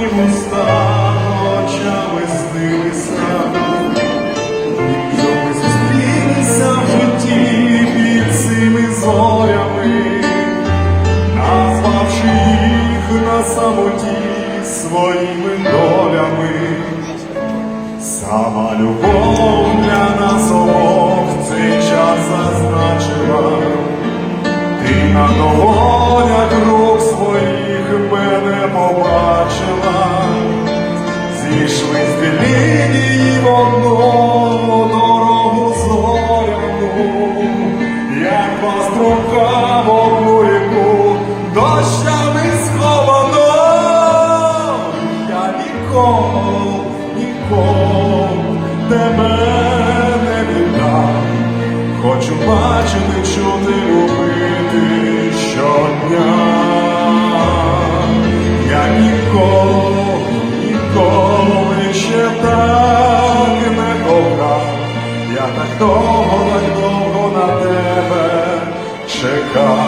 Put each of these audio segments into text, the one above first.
твої вуста очами ми зустрілися в житті під цими зорями, назвавши їх на самоті своїми долями. Сама любов для нас обох цей час зазначила, на долонях в одну ріку, дощами сховано, я ніколи, ніколи тебе не віддам. Хочу бачити, чути, любити щодня. Я ніколи, ніколи ще так не. Я так довго, чекав.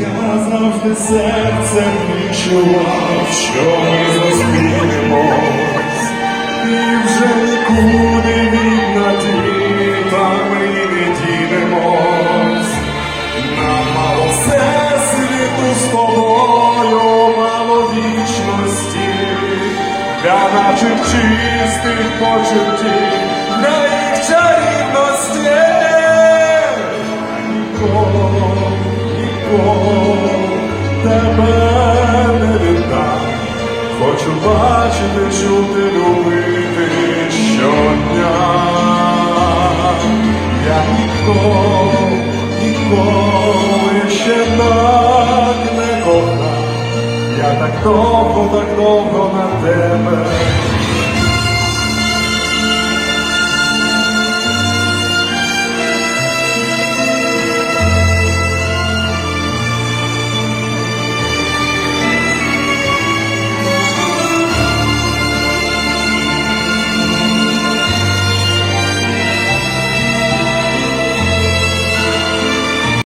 Я завжди серцем відчував, що ми зустрінемось, для наших чистих почуттів, для їх чарівності. Ніколи, ніколи тебе не віддам. Хочу бачити, чути, любити щодня. Так довго, так довго на тебе